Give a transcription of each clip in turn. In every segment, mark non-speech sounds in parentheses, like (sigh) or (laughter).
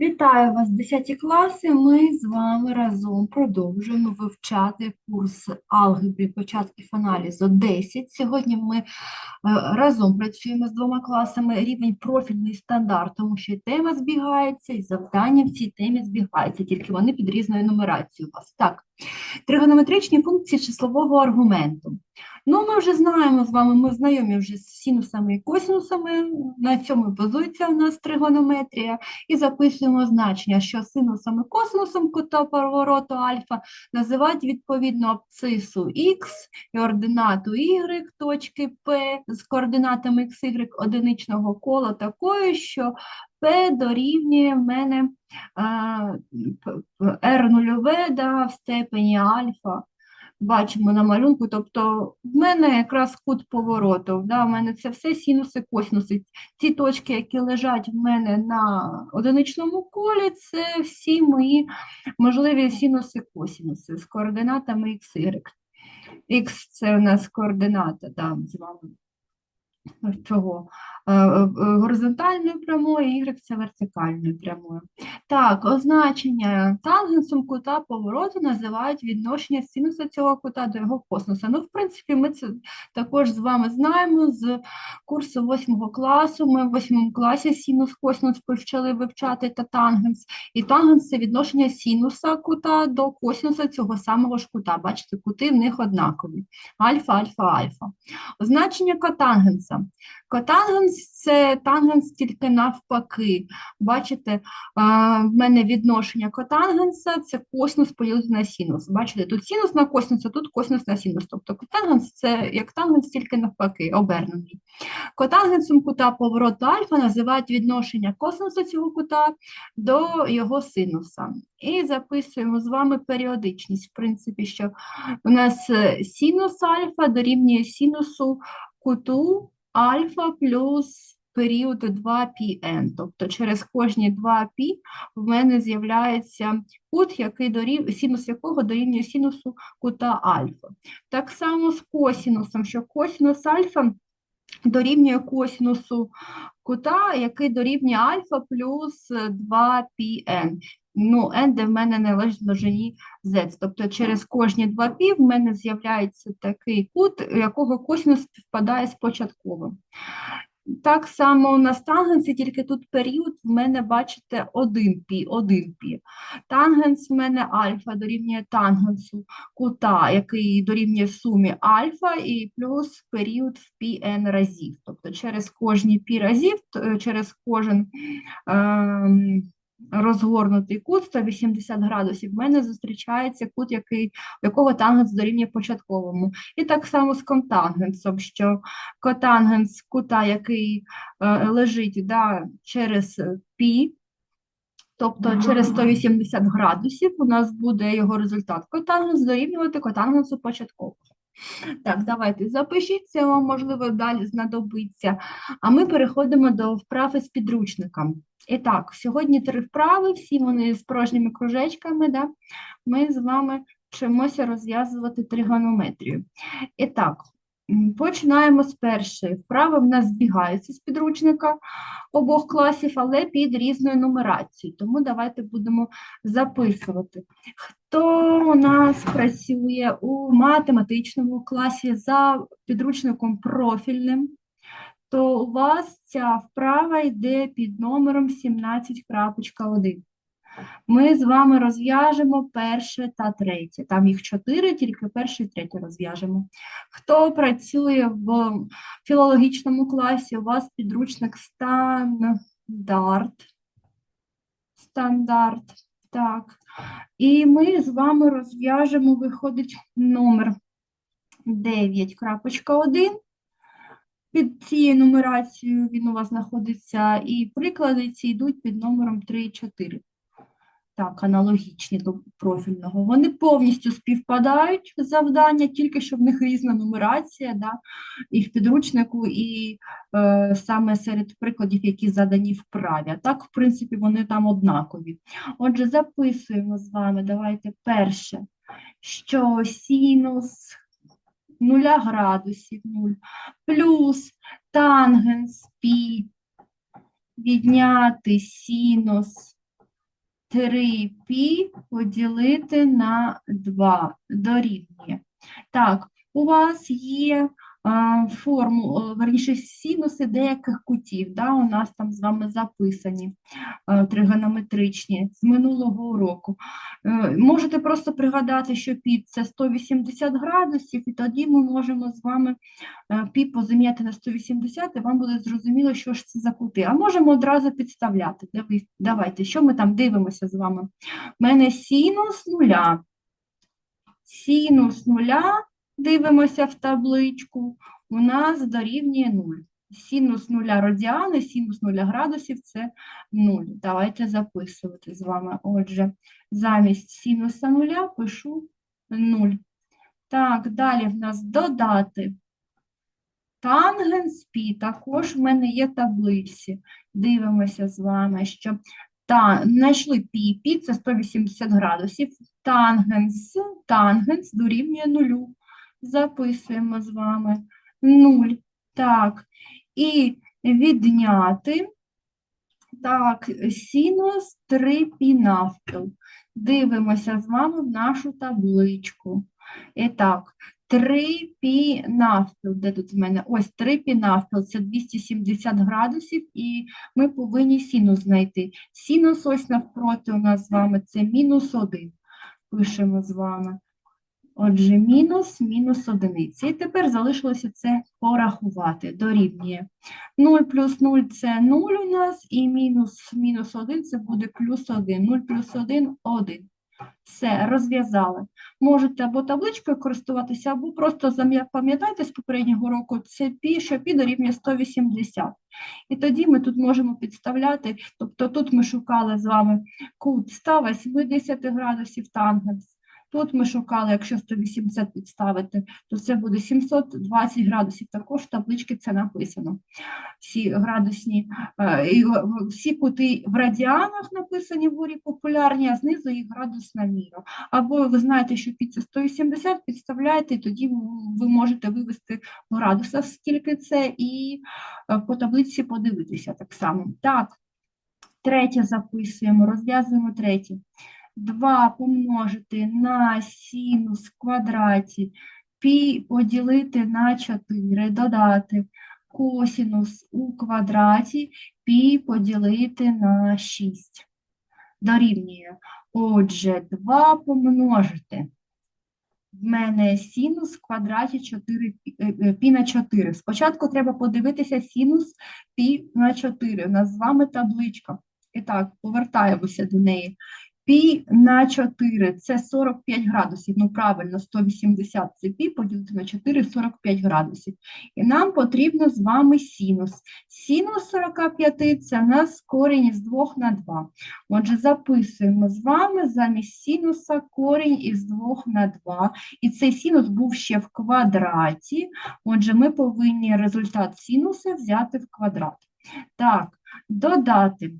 Вітаю вас, 10 класи. Ми з вами разом продовжуємо вивчати курс алгебри початків аналізу 10. Сьогодні ми е, разом працюємо з двома класами рівень профільний стандарт, тому що тема збігається, і завдання в цій темі збігаються, тільки вони під різною нумерацією у вас. Так, тригонометричні функції числового аргументу. Ну, ми вже знаємо з вами, ми знайомі вже з синусами і косинусами. На цьому базується у нас тригонометрія. І записуємо значення, що синусом і косинусом кута повороту альфа називають відповідно абцису х і ординату y точки P з координатами x, y одиничного кола такою, що P дорівнює в мене r нульове да, в степені альфа бачимо на малюнку, тобто в мене якраз кут повороту, да, в мене це все синуси, косинуси. Ті точки, які лежать в мене на одиничному колі, це всі мої можливі синуси, косинуси з координатами x, y. Х це у нас координата, да, з вами чого? Е, е, горизонтальною прямою, y це вертикальною прямою. Так, означення тангенсом кута повороту називають відношення синуса цього кута до його косинуса. Ну, в принципі, ми це також з вами знаємо з курсу 8 класу. Ми в 8 класі синус, косинус почали вивчати та тангенс. І тангенс це відношення синуса кута до косинуса цього самого ж кута. Бачите, кути в них однакові. Альфа, альфа, альфа. Означення котангенса. Котангенс це тангенс тільки навпаки. Бачите, в мене відношення котангенса це косинус поділити на синус. Бачите, тут синус на косинус, а тут косинус на синус. Тобто котангенс це як тангенс тільки навпаки, обернений. Котангенсом кута повороту альфа називають відношення косинуса цього кута до його синуса. І записуємо з вами періодичність, в принципі, що у нас е, синус альфа дорівнює синусу куту альфа плюс період 2πn. Тобто через кожні 2π в мене з'являється кут, який дорів... синус якого дорівнює синусу кута альфа. Так само з косінусом, що косінус альфа дорівнює косінусу кута, який дорівнює альфа плюс 2πn. Ну, n, де в мене належить множині z. Тобто через кожні два пі в мене з'являється такий кут, у якого косинус співпадає з початковим. Так само у нас тангенси, тільки тут період в мене, бачите, 1 пі, 1 пі. Тангенс в мене альфа дорівнює тангенсу кута, який дорівнює сумі альфа, і плюс період в пі n разів. Тобто через кожні пі разів, через кожен. Е розгорнутий кут 180 градусів, в мене зустрічається кут, який, якого тангенс дорівнює початковому. І так само з контангенсом, що котангенс кута, який е, лежить да, через пі, тобто через 180 градусів, у нас буде його результат котангенс дорівнювати котангенсу початкового. Так, давайте запишіть, це вам, можливо, далі знадобиться. А ми переходимо до вправи з підручником. І так, сьогодні три вправи, всі вони з порожніми кружечками. Да? Ми з вами вчимося розв'язувати тригонометрію. І так, починаємо з першої. Вправи в нас збігаються з підручника обох класів, але під різною нумерацією. Тому давайте будемо записувати. Хто у нас працює у математичному класі за підручником профільним? то у вас ця вправа йде під номером 17.1. Ми з вами розв'яжемо перше та третє. Там їх чотири, тільки перше і третє розв'яжемо. Хто працює в філологічному класі, у вас підручник стандарт. Стандарт. Так. І ми з вами розв'яжемо, виходить номер 9.1. Під цією нумерацією він у вас знаходиться, і приклади ці йдуть під номером 3 і 4. Так, аналогічні до профільного. Вони повністю співпадають завдання, тільки що в них різна нумерація, да, і в підручнику, і е, саме серед прикладів, які задані в праві. А так, в принципі, вони там однакові. Отже, записуємо з вами, давайте перше, що синус 0 градусів 0, плюс тангенс пі відняти синус 3 пі поділити на 2 дорівнює. Так, у вас є форму, верніше, синуси деяких кутів, да, у нас там з вами записані тригонометричні з минулого уроку. Е, Можете просто пригадати, що пі це 180 градусів, і тоді ми можемо з вами е, пі позаміняти на 180, і вам буде зрозуміло, що ж це за кути. А можемо одразу підставляти. Давайте, що ми там дивимося з вами? У мене синус нуля. Синус нуля, дивимося в табличку, у нас дорівнює 0. Синус нуля радіани, синус нуля градусів – це 0. Давайте записувати з вами. Отже, замість синуса нуля пишу 0. Так, далі в нас додати. Тангенс пі також в мене є таблиці. Дивимося з вами, що та, знайшли пі, пі це 180 градусів. Тангенс, тангенс дорівнює нулю. Записуємо з вами 0. Так, і відняти, так, синус 3 пі навпіл. Дивимося з вами в нашу табличку. І так, 3 пі навпіл, де тут в мене? Ось 3 пі навпіл, це 270 градусів, і ми повинні синус знайти. Синус ось навпроти у нас з вами це мінус 1. Пишемо з вами. Отже, мінус, мінус одиниця. І тепер залишилося це порахувати. Дорівнює. 0 плюс 0 – це 0 у нас, і мінус, мінус 1 – це буде плюс 1. 0 плюс 1 – 1. Все, розв'язали. Можете або табличкою користуватися, або просто пам'ятайте з попереднього року, це пі, що пі дорівнює 180. І тоді ми тут можемо підставляти, тобто тут ми шукали з вами кут 180 градусів тангенс. Тут ми шукали, якщо 180 підставити, то це буде 720 градусів. Також в табличці це написано. Всі градусні, е, всі кути в радіанах написані в урі популярні, а знизу їх градусна міра. Або ви знаєте, що під це 180 підставляєте, і тоді ви можете вивести в градусах, скільки це, і е, по таблиці подивитися так само. Так, третє записуємо, розв'язуємо третє. 2 помножити на синус в квадраті, пі поділити на 4, додати косинус у квадраті, пі поділити на 6. Дорівнює. Отже, 2 помножити. В мене синус в квадраті 4, пі- е, е, пі на 4. Спочатку треба подивитися синус пі на 4. У нас з вами табличка. І так, повертаємося до неї. Пі на 4 – це 45 градусів. Ну, правильно, 180 – це пі, поділити на 4 – 45 градусів. І нам потрібно з вами синус. Синус 45 – це у нас корінь із 2 на 2. Отже, записуємо з вами замість синуса корінь із 2 на 2. І цей синус був ще в квадраті. Отже, ми повинні результат синуса взяти в квадрат. Так, додати.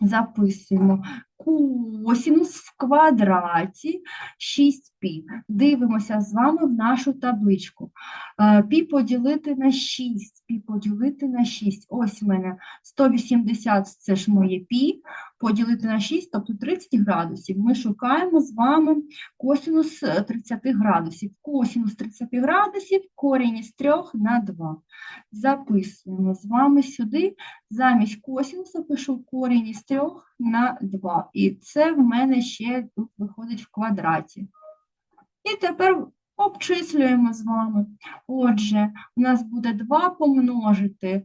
Записуємо косинус в квадраті 6π. Дивимося з вами в нашу табличку. Е, Пі поділити на 6, пі поділити на 6. Ось в мене 180 – це ж моє пі, поділити на 6, тобто 30 градусів. Ми шукаємо з вами косинус е, 30 градусів. Косинус 30 градусів, корінь із 3 на 2. Записуємо з вами сюди. Замість косинуса пишу корінь із 3 на 2. І це в мене ще тут виходить в квадраті. І тепер обчислюємо з вами. Отже, у нас буде 2 помножити.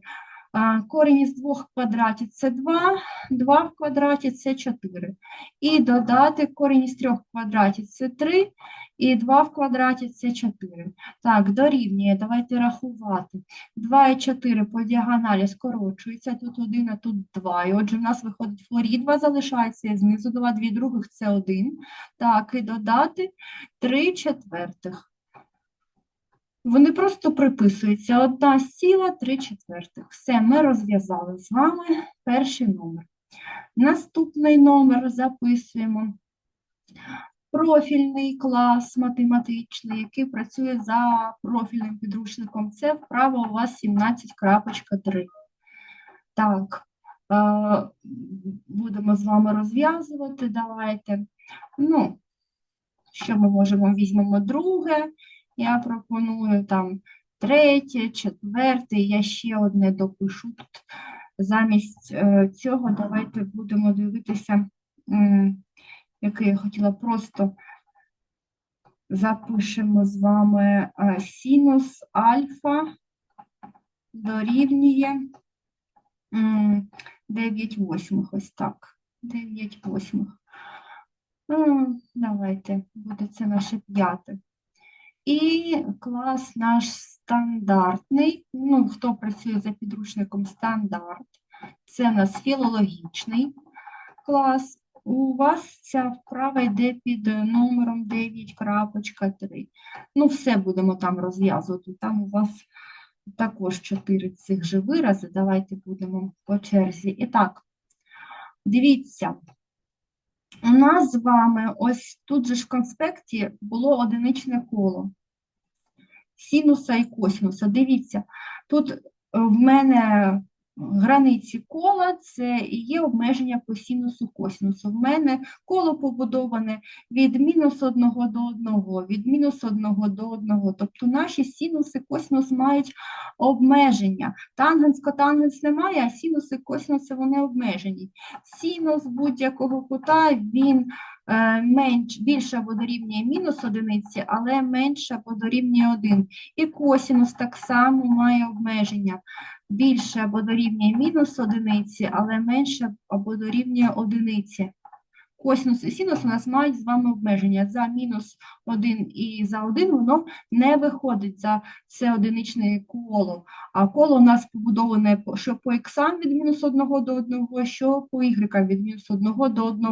Корінь із 2 в квадраті це 2, 2 в квадраті це 4. І додати корінь із 3 в квадраті це 3, і 2 в квадраті це 4. Так, дорівнює, давайте рахувати. 2 і 4 по діагоналі скорочуються, тут 1, а тут 2. І отже, в нас виходить флорід 2 залишається, і знизу 2, 2 других це 1. Так, і додати 3 четвертих. Вони просто приписуються. Одна ціла, 3 четвертих. Все, ми розв'язали з вами перший номер. Наступний номер записуємо. Профільний клас математичний, який працює за профільним підручником. Це вправо у вас 17.3. Так, е, будемо з вами розв'язувати. Давайте. Ну, що ми можемо? Візьмемо друге. Я пропоную там третє, четверте, я ще одне допишу. Замість е, цього давайте будемо дивитися, який я хотіла просто запишемо з вами е, синус альфа дорівнює м, 9 восьмих, ось так, 9 восьмих. Ну, давайте, буде це наше п'яте. І клас наш стандартний, ну, хто працює за підручником стандарт, це у нас філологічний клас. У вас ця вправа йде під номером 9.3. Ну, все будемо там розв'язувати. Там у вас також 4 цих же вирази. Давайте будемо по черзі. І так, дивіться. У нас з вами ось тут же в конспекті було одиничне коло синуса і косинуса. Дивіться, тут е, в мене границі кола це і є обмеження по синусу косинусу. В мене коло побудоване від мінус 1 до 1, від мінус 1 до 1. Тобто наші синуси, косинус мають обмеження. Тангенс, котангенс немає, а синуси, косинуси вони обмежені. Синус будь-якого кута, він менш, більша або дорівнює мінус одиниці, але менша або дорівнює 1. І косинус так само має обмеження. Більше або дорівнює мінус одиниці, але менше або дорівнює одиниці. Косинус і синус у нас мають з вами обмеження. За мінус 1 і за 1 воно не виходить за це одиничне коло. А коло у нас побудоване по- що по х від мінус 1 до 1, що по y від мінус 1 до 1.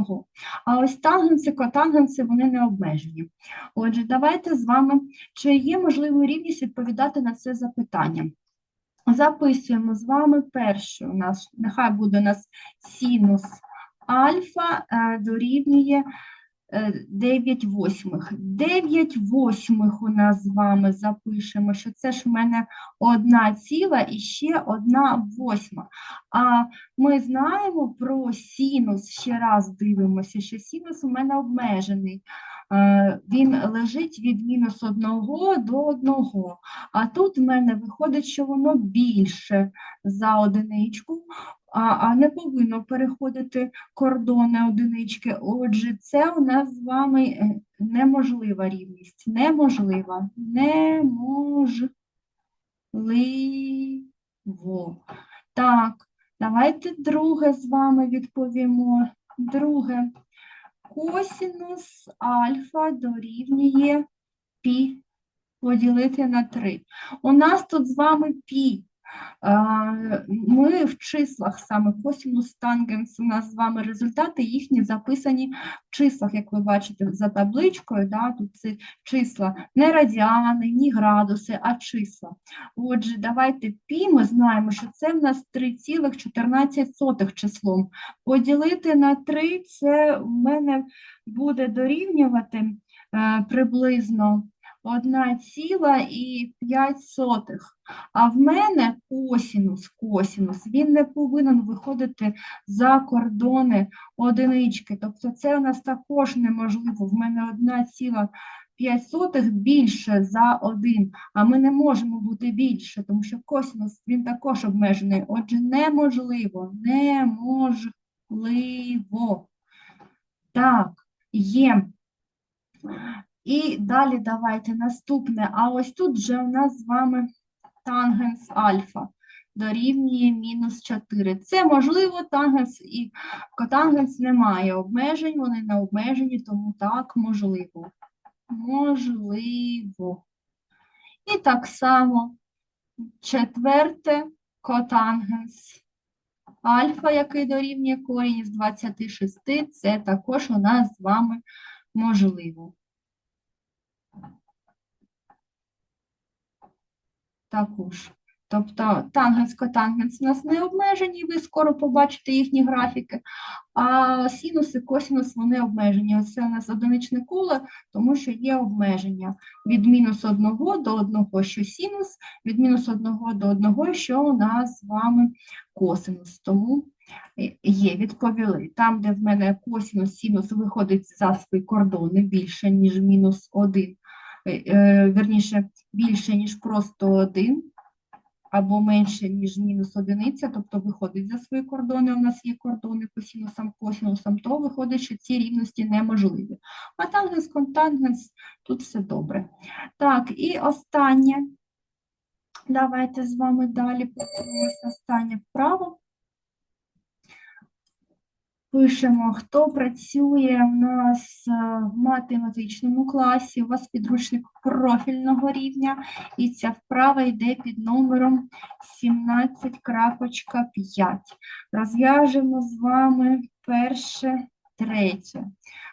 А ось тангенси, котангенси, вони не обмежені. Отже, давайте з вами, чи є можливою рівність відповідати на це запитання. Записуємо з вами перше у нас, нехай буде у нас синус альфа е, дорівнює е, 9 восьмих. 9 восьмих у нас з вами запишемо, що це ж в мене одна ціла і ще одна восьма. А ми знаємо про синус, ще раз дивимося, що синус у мене обмежений. Е, Він лежить від мінус 1 до 1. А тут в мене виходить, що воно більше за одиничку, а, не повинно переходити кордони одинички. Отже, це у нас з вами е, неможлива рівність. Неможлива. Неможливо. Так, давайте друге з вами відповімо. Друге. Косінус альфа дорівнює пі поділити на 3. У нас тут з вами пі. Ми в числах саме косінус, тангенс, у нас з вами результати їхні записані в числах, як ви бачите за табличкою, да, тут ці числа не радіани, ні градуси, а числа. Отже, давайте пі, ми знаємо, що це в нас 3,14 числом. Поділити на 3 це в мене буде дорівнювати е, приблизно 1,5. А в мене косінус, косінус, він не повинен виходити за кордони одинички. Тобто це у нас також неможливо. В мене 1,5 більше за 1, а ми не можемо бути більше, тому що косінус він також обмежений. Отже, неможливо, неможливо. Так, є. І далі давайте наступне. А ось тут вже у нас з вами тангенс альфа дорівнює мінус 4. Це можливо, тангенс і котангенс немає обмежень, вони не обмежені, тому так, можливо. Можливо. І так само четверте котангенс альфа, який дорівнює корінь із 26, це також у нас з вами можливо. Також. Тобто тангенс, котангенс у нас не обмежені, ви скоро побачите їхні графіки, а синус і косинус вони обмежені. Оце у нас одиничне коло, тому що є обмеження від мінус 1 до 1, що синус, від мінус 1 до 1, що у нас з вами косинус. Тому Е, Є, відповіли. Там, де в мене косінус, синус виходить за свої кордони більше, ніж мінус 1, верніше, більше, ніж просто 1, або менше, ніж мінус одиниця, тобто виходить за свої кордони, у нас є кордони по синусам, косинусам, то виходить, що ці рівності неможливі. А тангенс, контангенс, тут все добре. Так, і останнє. Давайте з вами далі подивимося останнє вправо. Пишемо, хто працює у нас е, в математичному класі, у вас підручник профільного рівня, і ця вправа йде під номером 17.5. Розв'яжемо з вами перше, третє.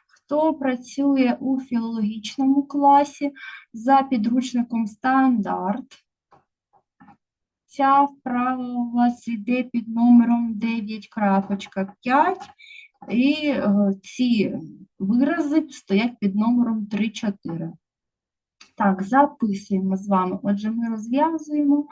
Хто працює у філологічному класі за підручником стандарт, Ця вправа у вас йде під номером 9.5, і е, ці вирази стоять під номером 3-4. Так, записуємо з вами. Отже, ми розв'язуємо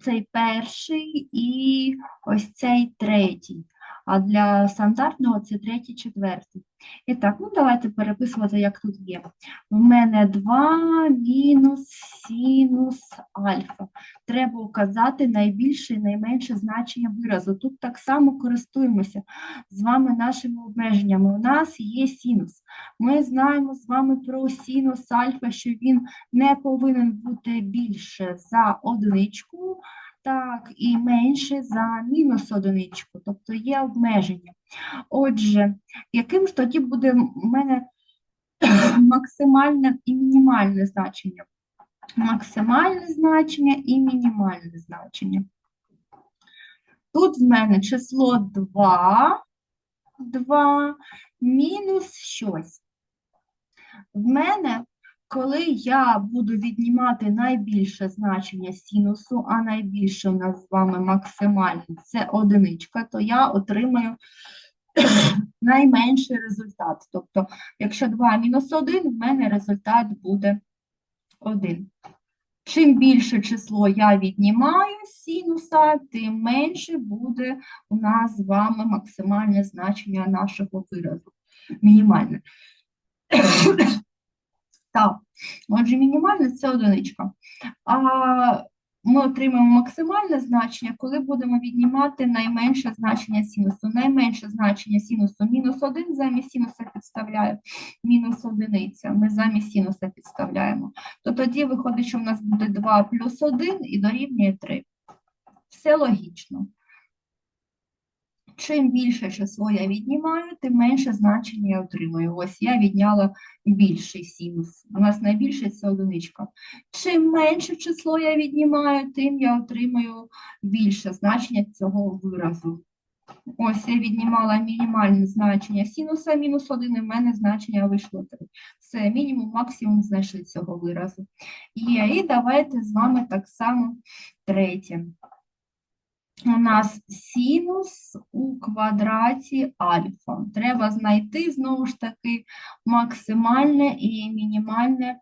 цей перший і ось цей третій. А для стандартного це третій, четвертий. І так, ну давайте переписувати, як тут є. У мене 2 мінус синус альфа. Треба указати найбільше і найменше значення виразу. Тут так само користуємося з вами нашими обмеженнями. У нас є синус. Ми знаємо з вами про синус альфа, що він не повинен бути більше за одиничку, так, і менше за мінус одиничку, тобто є обмеження. Отже, яким ж тоді буде в мене (coughs) максимальне і мінімальне значення? Максимальне значення і мінімальне значення. Тут в мене число 2, 2 мінус щось. В мене, коли я буду віднімати найбільше значення синусу, а найбільше у нас з вами максимальне – це одиничка, то я отримаю (coughs) найменший результат. Тобто, якщо 2 мінус 1, в мене результат буде 1. Чим більше число я віднімаю синуса, тим менше буде у нас з вами максимальне значення нашого виразу. Мінімальне. Так, отже, мінімальне це одиничка. А ми отримаємо максимальне значення, коли будемо віднімати найменше значення синусу. Найменше значення синусу мінус 1 замість синуса підставляю, мінус одиниця. Ми замість синуса підставляємо. То тоді виходить, що в нас буде 2 плюс 1 і дорівнює 3. Все логічно. Чим більше число я віднімаю, тим менше значення я отримую. Ось я відняла більший синус. У нас найбільший це одиничка. Чим менше число я віднімаю, тим я отримую більше значення цього виразу. Ось я віднімала мінімальне значення синуса мінус 1, і в мене значення вийшло 3. Все, мінімум, максимум знайшли цього виразу. Є, і давайте з вами так само третє у нас синус у квадраті альфа. Треба знайти, знову ж таки, максимальне і мінімальне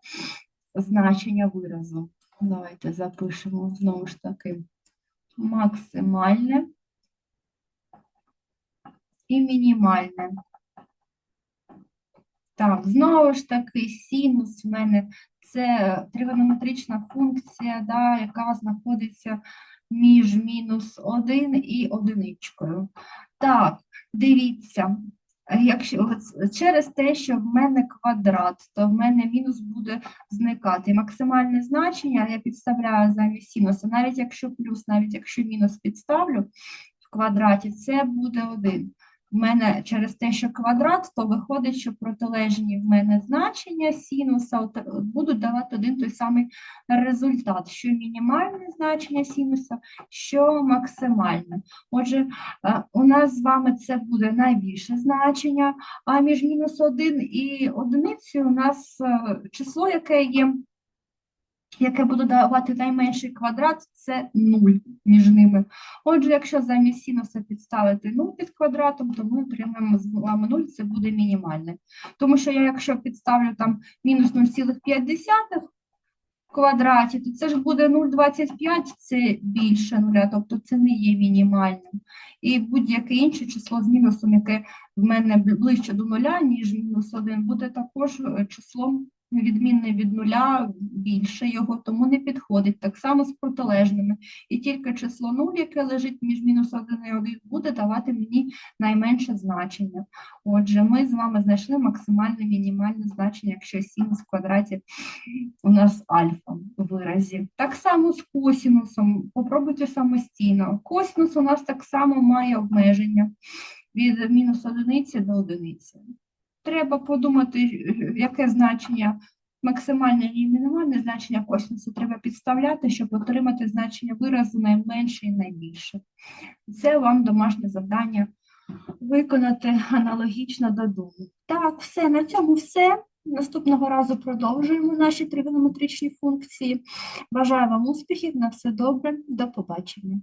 значення виразу. Давайте запишемо знову ж таки максимальне і мінімальне. Так, знову ж таки, синус в мене це тригонометрична функція, да, яка знаходиться між мінус 1 і одиничкою. Так, дивіться, якщо через те, що в мене квадрат, то в мене мінус буде зникати. Максимальне значення я підставляю замість синуса, навіть якщо плюс, навіть якщо мінус підставлю в квадраті, це буде 1 в мене через те, що квадрат, то виходить, що протилежні в мене значення синуса от- будуть давати один той самий результат, що мінімальне значення синуса, що максимальне. Отже, е, у нас з вами це буде найбільше значення, а між мінус 1 і одиницею у нас е, число, яке є яке буде давати найменший квадрат, це 0 між ними. Отже, якщо замість синуса підставити 0 під квадратом, то ми отримаємо з вами 0, це буде мінімальне. Тому що я, якщо підставлю там мінус 0,5, в квадраті, то це ж буде 0,25, це більше нуля, тобто це не є мінімальним. І будь-яке інше число з мінусом, яке в мене ближче до нуля, ніж мінус 1, буде також е, числом відмінне від нуля, більше його, тому не підходить. Так само з протилежними. І тільки число 0, яке лежить між мінус 1 і 1, буде давати мені найменше значення. Отже, ми з вами знайшли максимальне мінімальне значення, якщо синус в квадраті у нас альфа в виразі. Так само з косінусом. Попробуйте самостійно. Косінус у нас так само має обмеження від мінус одиниці до одиниці. Треба подумати, яке значення максимальне і мінімальне значення косінусу треба підставляти, щоб отримати значення виразу найменше і найбільше. Це вам домашнє завдання виконати аналогічно додому. Так, все, на цьому все. Наступного разу продовжуємо наші тригонометричні функції. Бажаю вам успіхів, на все добре, до побачення.